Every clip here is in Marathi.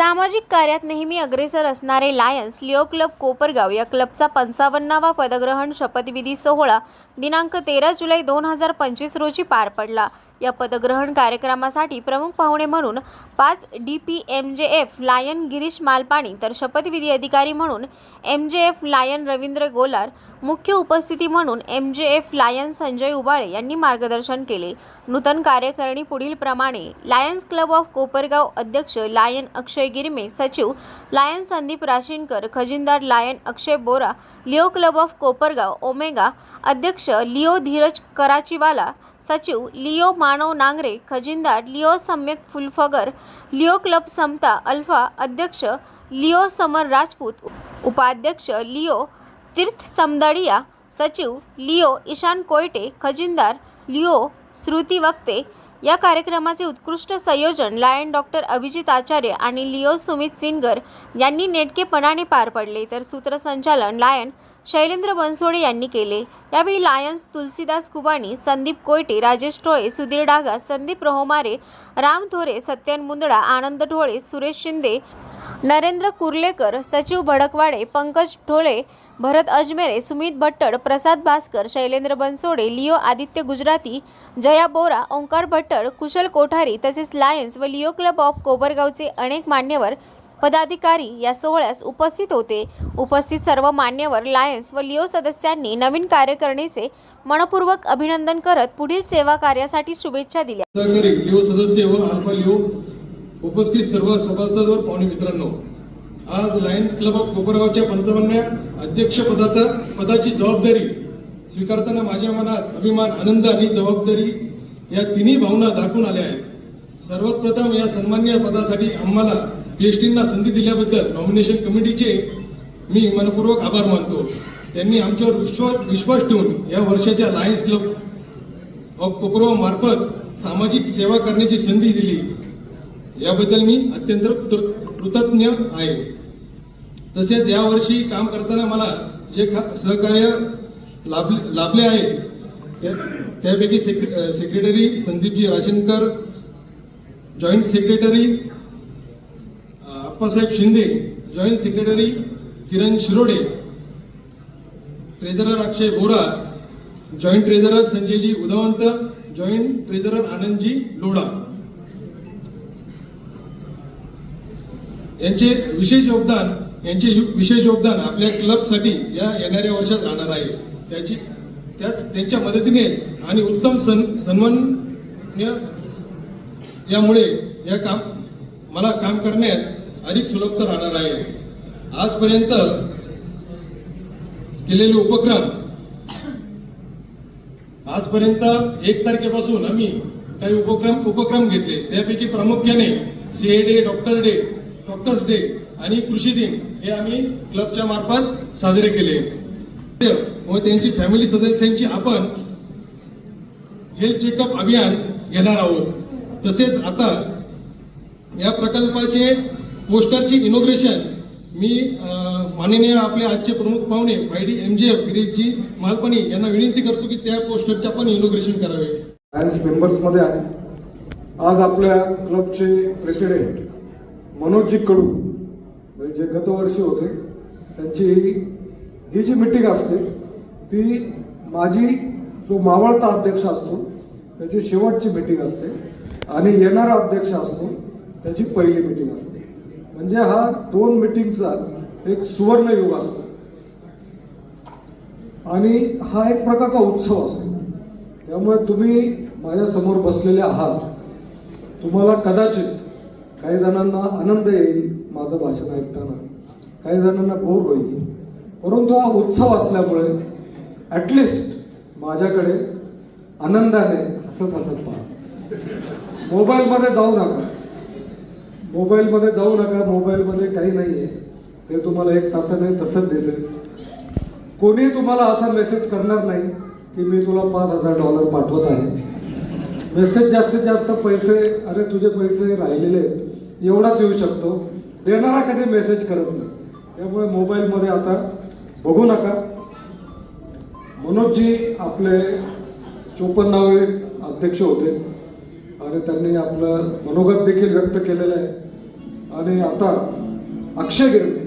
सामाजिक कार्यात नेहमी अग्रेसर असणारे लायन्स लिओ क्लब कोपरगाव या क्लबचा पंचावन्नावा पदग्रहण शपथविधी सोहळा दिनांक तेरा जुलै दोन हजार पंचवीस रोजी पार पडला. या पदग्रहण कार्यक्रमासाठी प्रमुख पाहुणे म्हणून पाच D P M J F lion Girish Malpani तर शपथविधी अधिकारी म्हणून M J F lion Ravindra Golar मुख्य उपस्थिती म्हणून M J F lion Sanjay Ubale यांनी मार्गदर्शन केले. नूतन कार्यकारिणी पुढील प्रमाणे लायन्स क्लब ऑफ कोपरगाव अध्यक्ष लायन अक्षय गिरमे सचिव Lion Sandeep Rashinkar खजिनदार lion Akshay Bora Leo club of Kopargaon Omega अध्यक्ष लिओ धीरज कराचीवाला सचिव Leo Manav Nangare खजिनदार Leo Samyak Phulphagar Leo Club Samata Alpha अध्यक्ष लिओ समर राजपूत उपाध्यक्ष लिओ तीर्थ समदडिया सचिव लिओ ईशान कोयटे खजिनदार लिओ श्रुती वक्ते या कार्यक्रमाचे उत्कृष्ट संयोजन लायन डॉक्टर अभिजित आचार्य आणि लिओ सुमित सिनगर यांनी नेटकेपणाने पार पडले. तर सूत्रसंचालन लायन शैलेंद्र बनसोडे यांनी केले. यावेळी लायन्स तुलसीदास कुबाणी संदीप कोयटे राजेश टोळे सुधीर डागा संदीप रोहमारे राम थोरे सत्यन मुंदडा आनंद ढोळे सुरेश शिंदे नरेंद्र कुर्लेकर सचिव भडकवाडे पंकज ढोळे भरत अजमेरे सुमित भट्टड प्रसाद भास्कर शैलेंद्र बनसोडे लिओ आदित्य गुजराती जया बोरा ओंकार भट्टड कुशल कोठारी तसेच लायन्स व लिओ क्लब ऑफ कोबरगावचे अनेक मान्यवर पदाधिकारी या सोहळ्यास उपस्थित होते. उपस्थित सर्व मान्यवर लायन्स व लिओ सदस्यांनी नवीन कार्यकरणीचे मनपूर्वक अभिनंदन करत पुढील सेवा कार्यासाठी शुभेच्छा दिल्या. लिओ सदस्य व अल्फा लिओ उपस्थित सर्व सभासद व पाहुणे मित्रांनो आज लायन्स क्लब ऑफ कोपरगावच्या पंचावन्न अध्यक्ष पदाचा पदाची जबाबदारी स्वीकारताना माझ्या मनात अभिमान आनंद आणि जबाबदारी या तिन्ही भावना दाखवून आल्या आहेत. सर्वात प्रथम या सन्मान्य पदासाठी आम्हाला पीएचडींना संधी दिल्याबद्दल नॉमिनेशन कमिटीचे मी मनपूर्वक आभार मानतो. त्यांनी आमच्यावर विश्वास विश्वास ठेवून या वर्षाच्या लायन्स क्लब ऑफ कोपरगाव मार्फत सामाजिक सेवा करण्याची संधी दिली. याबद्दल मी अत्यंत कृतज्ञ आहे. तसेच यावर्षी काम करताना मला जे खा- सहकार्य लाभले लाभले आहे त्या- त्यापैकी सेक्रे- secretary Sandeepji Rashankar joint secretary Appasaheb Shinde joint secretary Kiran Shirode treasurer Akshay Bora joint treasurer Sanjayji उदवंत joint treasurer आनंदजी लोढा. यांचे विशेष योगदान यांचे यु- विशेष योगदान आपल्या क्लबसाठी या येणाऱ्या वर्षात राहणार आहे. त्याची त्याच त्यांच्या मदतीनेच आणि उत्तम सन सन्मान्य यामुळे या काम मला काम करण्यात अधिक सुलभ राहणार आहे. आजपर्यंत केलेले उपक्रम आजपर्यंत एक तारखेपासून आम्ही काही उपक्रम उपक्रम घेतले. त्यापैकी प्रामुख्याने CA day doctor day doctors day आणि कृषी दिन हे आम्ही क्लबच्या मार्फत साजरे केले. व त्यांची फॅमिली सदस्यांची आपण हेल्थ चेकअप अभियान घेणार आहोत. तसेच आता या प्रकल्पाचे पोस्टरची इनोग्रेशन मी माननीय आपले आजचे प्रमुख पाहुणे Y D M J F Girishji Malpani यांना विनंती करतो की त्या पोस्टरचे आपण इनोग्रेशन करावे. लायन्स मेंबर्समध्ये आहे आज आपल्या क्लबचे प्रेसिडेंट मनोजजी कडू म्हणजे जे गतवर्षी होते त्यांची ही जी मिटिंग असते ती माझी जो मावळता अध्यक्ष असतो त्याची शेवटची मिटिंग असते आणि येणारा अध्यक्ष असतो त्याची पहिली मिटिंग असते. म्हणजे हा दोन मिटिंगचा एक सुवर्ण युग असतो. आणि हा एक प्रकारचा उत्सव असतो. त्यामुळे तुम्ही माझ्यासमोर बसलेले आहात. तुम्हाला कदाचित काही जणांना आनंद येईल माझं भाषण ऐकताना. काही जणांना बोर होईल. परंतु हा उत्सव असल्यामुळे ॲटलिस्ट माझ्याकडे आनंदाने हसत हसत पहा. मोबाईलमध्ये जाऊ नका. मोबाईलमध्ये जाऊ नका मोबाईलमध्ये काही नाही आहे ते तुम्हाला एक तासाने तसंच दिसेल. कोणी तुम्हाला असा मेसेज करणार नाही की मी तुला पाच हजार डॉलर पाठवत आहे. मेसेज जास्तीत जास्त पैसे अरे तुझे पैसे राहिलेले आहेत. एवढाच येऊ शकतो. देणारा कधी मेसेज करत नाही. त्यामुळे मोबाईलमध्ये आता बघू नका. मनोजजी आपले चोपन्नावे अध्यक्ष होते. आणि त्यांनी आपलं मनोगत देखील व्यक्त केलेलं आहे. आणि आता अक्षय गिरणे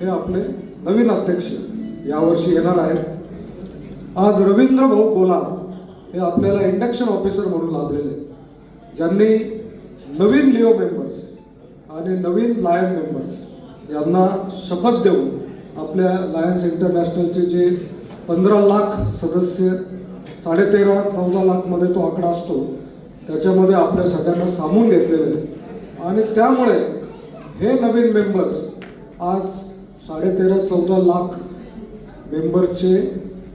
हे आपले नवीन अध्यक्ष यावर्षी येणार आहेत. आज रवींद्र भाऊ कोला हे आपल्याला इंडक्शन ऑफिसर म्हणून लाभलेले ज्यांनी नवीन लिओ मेंबर्स आणि नवीन लायन मेंबर्स यांना शपथ देऊन आपल्या लायन्स इंटरनॅशनलचे जे पंधरा लाख सदस्य साडेतेरा चौदा लाखमध्ये तो आकडा असतो त्याच्यामध्ये आपल्या सगळ्यांना सामून घेतलेलं आहे. आणि त्यामुळे हे नवीन मेंबर्स आज साडेतेरा चौदा लाख मेंबरचे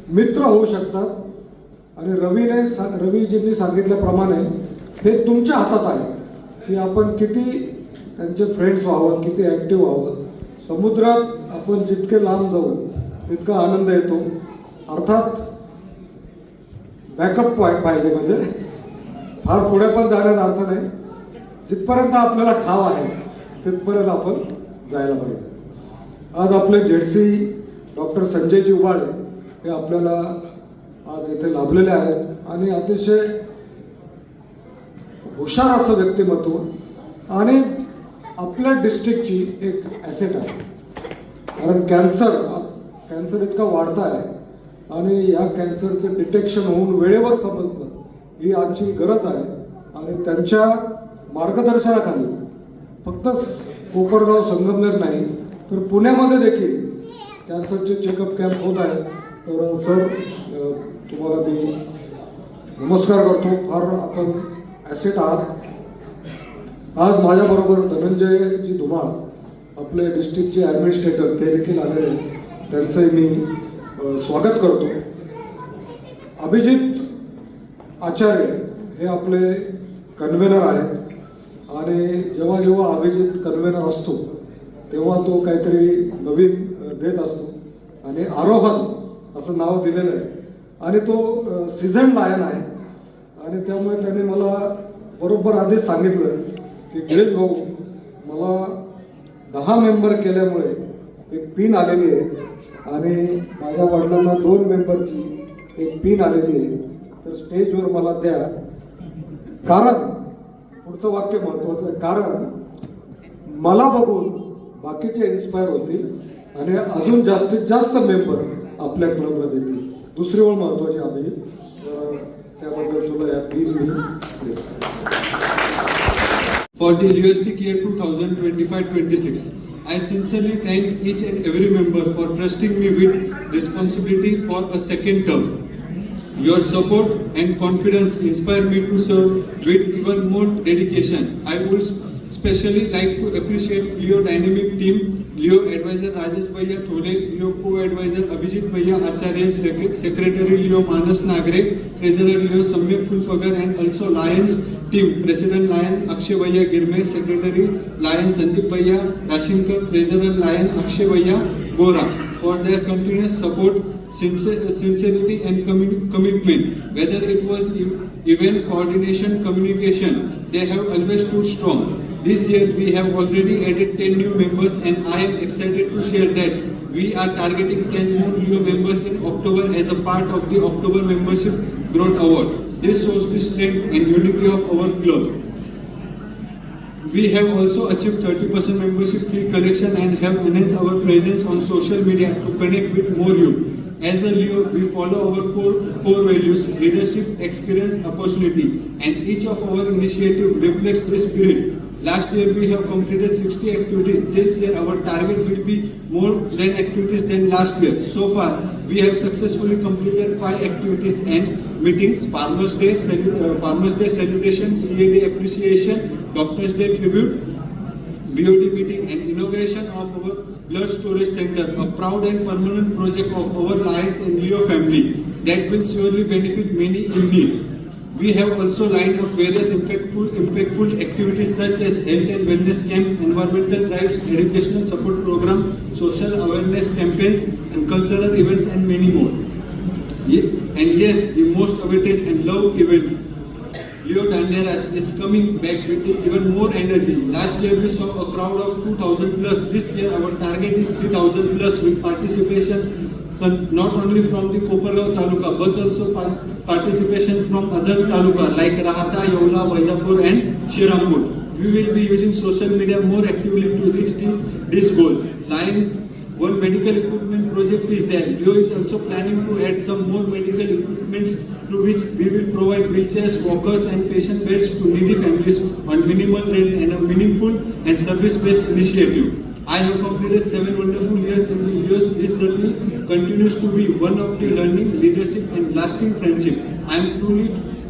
मित्र होऊ शकतात. आणि रवीने सा रवीजींनी सांगितल्याप्रमाणे हे तुमच्या हातात आहे की आपण किती त्यांचे फ्रेंड्स व्हावं किती ॲक्टिव्ह व्हावं. समुद्रात आपण जितके लांब जाऊ तितका आनंद येतो. अर्थात बॅकअप पाहिजे म्हणजे फार पुढे पण जाण्यात अर्थ नाही. जिथपर्यंत आपल्याला ठाव आहे तिथपर्यंत आपण जायला पाहिजे. आज आपले जेडसी डॉक्टर संजयजी उबाळे हे आपल्याला आज इथे लाभलेले आहेत आणि अतिशय हुशार असं व्यक्तिमत्व आणि आपल्या डिस्ट्रिक्टची एक ॲसेट आहे. कारण कॅन्सर आज कॅन्सर इतका वाढता आहे आणि या कॅन्सरचं डिटेक्शन होऊन वेळेवर समजणं ही आजची गरज आहे आणि त्यांच्या मार्गदर्शनाखाली फक्त कोपरगाव संगमनेर नाही तर पुण्यामध्ये देखील कॅन्सरचे चेकअप कॅम्प होत आहे तर सर तुम्हाला मी नमस्कार करतो. फार आपण ॲसेट आहात. आज माझ्याबरोबर धनंजयजी धुमाळ आपले डिस्ट्रिक्टचे ॲडमिनिस्ट्रेटर ते देखील आलेले त्यांचंही मी स्वागत करतो. अभिजित आचार्य हे आपले कन्व्हेनर आहेत. आणि जेव्हा जेव्हा अभिजित कन्व्हेनर असतो तेव्हा तो काहीतरी नवीन देत असतो. आणि आरोहन असं नाव दिलेलं आहे. आणि तो सीझन लायन आहे. आणि त्यामुळे त्याने मला बरोबर आधीच सांगितलं की गिरीश भाऊ मला दहा मेंबर केल्यामुळे एक पिन आलेली आहे. आणि माझ्या वडिलांना दोन मेंबरची एक पिन आलेली आहे. तर स्टेजवर मला द्या कारण पुढचं वाक्य महत्वाचं आहे कारण मला बघून बाकीचे इन्स्पायर होतील आणि अजून जास्तीत जास्त मेंबर आपल्या क्लबला देतील दुसरी ओळ महत्वाची आम्ही त्याबद्दल तुला या तीन मी देतो. For the twenty year 2025-26, I sincerely thank each and every member for trusting me with responsibility for a second term. Your support and confidence inspire me to serve with even more dedication. I would especially like to appreciate Leo Dynamic Team, Leo Advisor Rajesh Bhaiya Thole, Leo Co-Advisor Abhijit Bhaiya Acharya, Secretary Leo Manas Nagre, Treasurer Leo Samyak Fulfagar and also Lions Team, President Lion Akshay Bhaiya Girme, Secretary Lion Sandeep Bhaiya Rashinkar, Treasurer Lion Akshay Bhaiya Gora for their continuous support, sincerity and commitment. Whether it was event coordination, communication, they have always stood strong. This year we have already added 10 new members and I am excited to share that we are targeting 10 more new members in October as a part of the October Membership Growth Award. This shows the strength and unity of our club. We have also achieved 30% membership fee collection and have enhanced our presence on social media to connect with more youth. As a Leo, we follow our core, core values, leadership, experience, opportunity, and each of our initiative reflects this spirit. Last year, we have completed 60 activities. This year, our target will be more than activities than last year. So far, we have successfully completed five activities and meetings, Farmers Day, uh, Farmers Day celebration, CAD appreciation, Doctors Day tribute, BOD meeting and inauguration of our blood storage center, a proud and permanent project of our Lions and Leo family that will surely benefit many in need. We have also lined up various impactful, impactful activities such as health and wellness camp, environmental drives, educational support program, social awareness campaigns, and cultural events, and many more. And yes, the most awaited and loved event, Leo Tanderas is coming back with even more energy. Last year we saw a crowd of 2000 plus. This year our target is 3000 plus with participation so not only from the Kopargaon taluka but also participation from other taluka like Rahata, yola Vajapur and Shirampur. we will be using social media more actively to reach the, these goals. Lions, one medical equipment project is there. Leo is also planning to add some more medical equipments through which we will provide wheelchairs, walkers, and patient beds to needy families on minimal rent and a meaningful and service-based initiative. I have completed seven wonderful years in the Leo's. This journey continues to be one of the learning, leadership, and lasting friendship. I am truly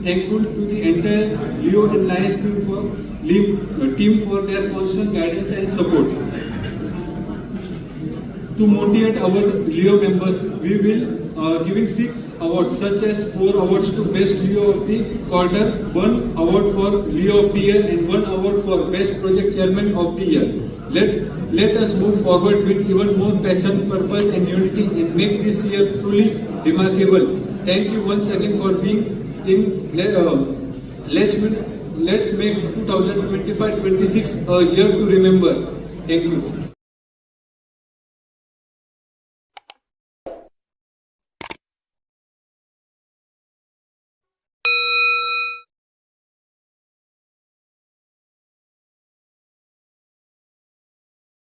thankful to the entire Leo and Lions team for uh, team for their constant guidance and support. To motivate our Leo members, we will uh, giving six awards, such as four awards to Best Leo of the Quarter, one award for Leo of the Year, and one award for Best Project Chairman of the Year. Let let us move forward with even more passion, purpose, and unity, and make this year truly remarkable. Thank you once again for being in. Uh, let's make let's make 2025-26 a year to remember. Thank you.